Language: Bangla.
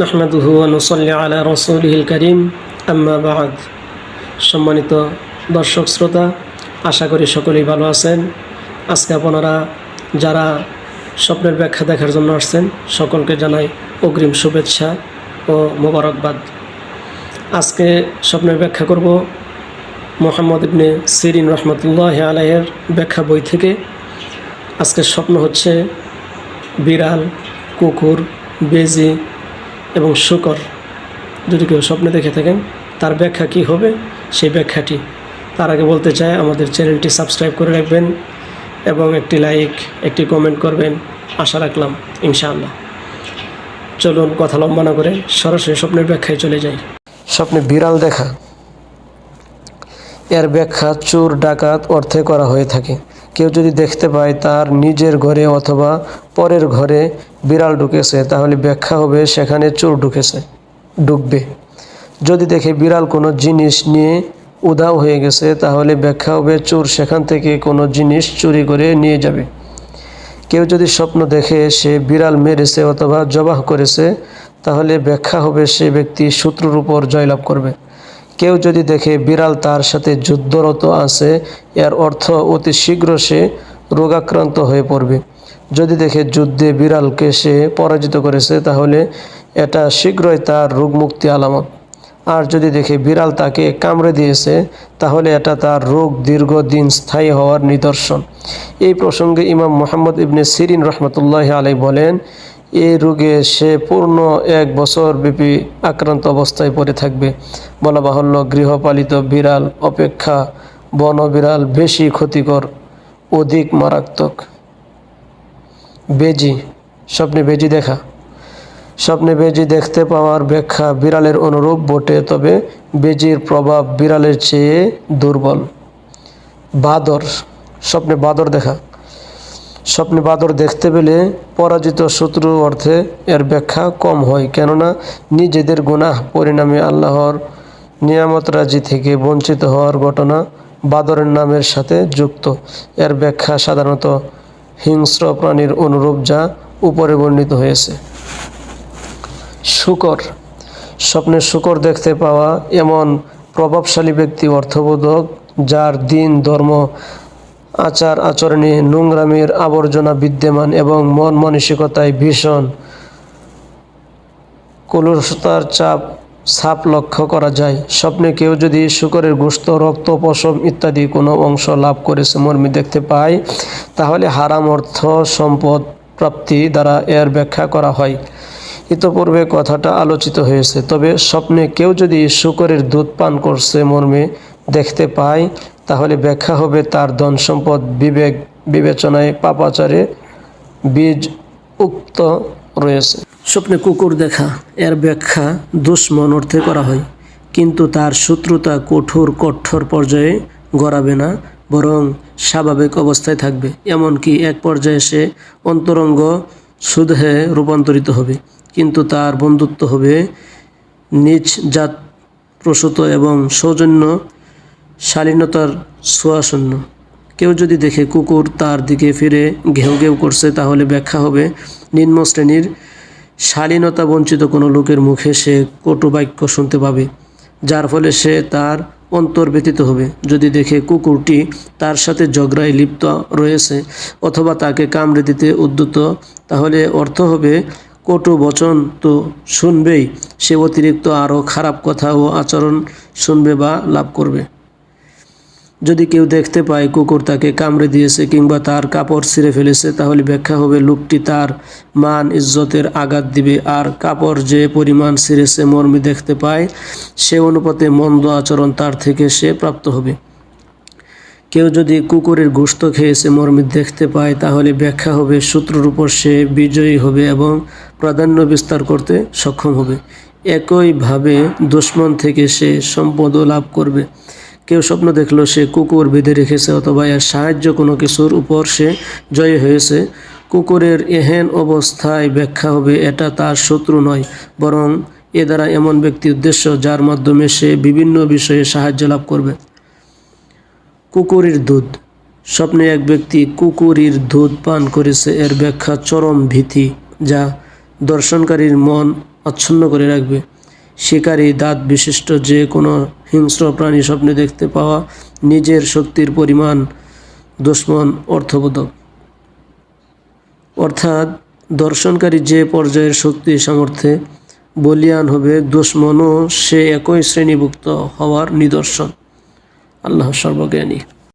নাহমাদুহু অনুসল্লি আলা করিম। আম্মা বাদ। সম্মানিত দর্শক, শ্রোতা, আশা করি সকলেই ভালো আছেন। আজকে আপনারা যারা স্বপ্নের ব্যাখ্যা দেখার জন্য আসছেন, সকলকে জানাই অগ্রিম শুভেচ্ছা ও মোবারকবাদ। আজকে স্বপ্নের ব্যাখ্যা করব মোহাম্মদ ইবনে সিরিন রহমতুল্লাহ আলাইয়ের ব্যাখ্যা বই থেকে। আজকের স্বপ্ন হচ্ছে বিড়াল, কুকুর, বেজি এবং শুকর। যদি কেউ স্বপ্নে দেখে থাকেন, তার ব্যাখ্যা কি হবে? সেই ব্যাখ্যাটি তার আগে বলতে চাই, আমাদের চ্যানেলটি সাবস্ক্রাইব করে রাখবেন এবং একটি লাইক, একটি কমেন্ট করবেন। আশা রাখলাম, ইনশাআল্লাহ। চলুন কথা লম্বা না করে সরাসরি স্বপ্নের ব্যাখ্যায় চলে যাই। স্বপ্নে বিড়াল দেখা। এর ব্যাখ্যা চোর, ডাকাত অর্থে করা হয়ে থাকে। কেউ যদি দেখতে পায় তার নিজের ঘরে অথবা পরের ঘরে বিড়াল ঢুকেছে, তাহলে ব্যাখ্যা হবে সেখানে চোর ঢুকেছে, ঢুকবে। যদি দেখে বিড়াল কোনো জিনিস নিয়ে উধাও হয়ে গেছে, তাহলে ব্যাখ্যা হবে চোর সেখান থেকে কোনো জিনিস চুরি করে নিয়ে যাবে। কেউ যদি স্বপ্ন দেখে সে বিড়াল মেরেছে অথবা জবাহ করেছে, তাহলে ব্যাখ্যা হবে সে ব্যক্তি শত্রুর উপর জয়লাভ করবে। কেউ যদি দেখে বিড়াল তার সাথে যুদ্ধরত আছে, এর অর্থ অতি শীঘ্র সে রোগাক্রান্ত হয়ে পড়বে। যদি দেখে যুদ্ধে বিড়ালকে সে পরাজিত করেছে, তাহলে এটা শীঘ্রই তার রোগমুক্তি আলামত। আর যদি দেখে বিড়াল তাকে কামড়ে দিয়েছে, তাহলে এটা তার রোগ দীর্ঘদিন স্থায়ী হওয়ার নিদর্শন। এই প্রসঙ্গে ইমাম মোহাম্মদ ইবনে সিরিন রহমতুল্লাহ আলাই বলেন এই রোগে সে পূর্ণ এক বছর ব্যাপী আক্রান্ত অবস্থায় পড়ে থাকবে। বলা বাহুল্য গৃহপালিত বিড়াল অপেক্ষা বন বিড়াল বেশি ক্ষতিকর, অধিক মারাত্মক। বেজি, স্বপ্নে বেজি দেখা। স্বপ্নে বেজি দেখতে পাওয়ার ব্যাখ্যা বিড়ালের অনুরূপ বটে, তবে বেজির প্রভাব বিড়ালের চেয়ে দুর্বল। বাদর, স্বপ্নে বাদর দেখা। স্বপ্নে বাদর দেখতে পেলে পরাজিত শত্রু অর্থে এর ব্যাখ্যা কম হয়, কেননা নিজেদের গুনাহ পরিণামে আল্লাহর নিয়ামত রাজি থেকে বঞ্চিত হওয়ার ঘটনা বাদরের নামের সাথে যুক্ত। এর ব্যাখ্যা সাধারণত হিংস্র প্রাণীর অনুরূপ যা উপরে বর্ণিত হয়েছে। শুকর। স্বপ্নে শুকর দেখতে পাওয়া এমন প্রভাবশালী ব্যক্তি অর্থবোধক যার দিন ধর্ম আচার আচরণে নোংরামের আবর্জনা বিদ্যমান এবং মন মানসিকতায় ভীষণ কলুষতার চাপ ছাপ লক্ষ্য করা যায়। স্বপ্নে কেউ যদি শুকরের গোস্ত রক্ত, পশম ইত্যাদি কোনো অংশ লাভ করেছে মর্মী দেখতে পায়, তাহলে হারাম অর্থ সম্পদ প্রাপ্তি দ্বারা এর ব্যাখ্যা করা হয়। ইতপূর্বে কথাটা আলোচিত হয়েছে। তবে স্বপ্নে কেউ যদি শুকরের দুধ পান করছে মর্মে দেখতে পায় তাহলে ব্যাখ্যা হবে তার ধন সম্পদ বিবেক বিবেচনায় পাপাচারে বীজ উক্ত রয়েছে। স্বপ্নে কুকুর দেখা, এর ব্যাখ্যা দুশ্মন অর্থে করা হয়, কিন্তু তার শত্রুতা কঠোর কঠোর পর্যায়ে গড়াবে না, বরং স্বাভাবিক অবস্থায় থাকবে, এমনকি এক পর্যায়ে সে অন্তরঙ্গ সুদেহে রূপান্তরিত হবে, কিন্তু তার বন্ধুত্ব হবে নিজ জাত প্রসূত এবং সৌজন্য শালীনতার ছোঁয়াশূন্য কেউ যদি দেখে কুকুর তার দিকে ফিরে ঘেউ ঘেউ করছে, তাহলে ব্যাখ্যা হবে, নিম্ন শ্রেণির শালীনতা বঞ্চিত কোনো লোকের মুখে সে কটু বাক্য শুনতে পাবে, যার ফলে সে তার অন্তর ব্যতীত হবে। যদি দেখে কুকুরটি তার সাথে ঝগড়ায় লিপ্ত রয়েছে অথবা তাকে কামড়ে দিতে উদ্যত, তাহলে অর্থ হবে, কটু বচন তো শুনবেই, সে অতিরিক্ত আরও খারাপ কথা ও আচরণ শুনবে বা লাভ করবে। যদি কেউ দেখতে পায় কুকুর তাকে কামড়ে দিয়েছে কিংবা তার কাপড় ছিঁড়ে ফেলেছে, তাহলে ব্যাখ্যা হবে লোকটি তার মান, ইজ্জতের আঘাত দিবে। আর কাপড় যে পরিমাণ ছিঁড়েছে মর্মে দেখতে পায়, সে অনুপাতে মন্দ আচরণ তার থেকে সে প্রাপ্ত হবে। কেউ যদি কুকুরের গোস্ত খেয়েছে মর্মে দেখতে পায়, তাহলে ব্যাখ্যা হবে শত্রুর উপর সে বিজয়ী হবে এবং প্রাধান্য বিস্তার করতে সক্ষম হবে। একইভাবে দুশ্মন থেকে সে সম্পদও লাভ করবে। কেউ স্বপ্ন দেখল সে কুকুর বেঁধে রেখেছে অথবা এর সাহায্য কোনো কিছুর উপর সে জয় হয়েছে। কুকুরের এহেন অবস্থায় ব্যাখ্যা হবে, এটা তার শত্রু নয়, বরং এ দ্বারা এমন ব্যক্তি উদ্দেশ্য যার মাধ্যমে সে বিভিন্ন বিষয়ে সাহায্য লাভ করবে। কুকুরের দুধ। স্বপ্নে এক ব্যক্তি কুকুরের দুধ পান করেছে, এর ব্যাখ্যা চরম ভীতি, যা দর্শনকারীর মন আচ্ছন্ন করে রাখবে। শিকারী, দাঁত বিশিষ্ট, যে কোনো হিংস্র প্রাণী স্বপ্নে দেখতে পাওয়া নিজের শক্তির পরিমাণ দুশ্মন, অর্থবোধক। অর্থাৎ দর্শনকারী যে পর্যায়ের শক্তি, সামর্থ্যে বলিয়ান হবে, দুশ্মনও সে একই শ্রেণীভুক্ত হওয়ার নিদর্শন। আল্লাহ সর্বজ্ঞানী।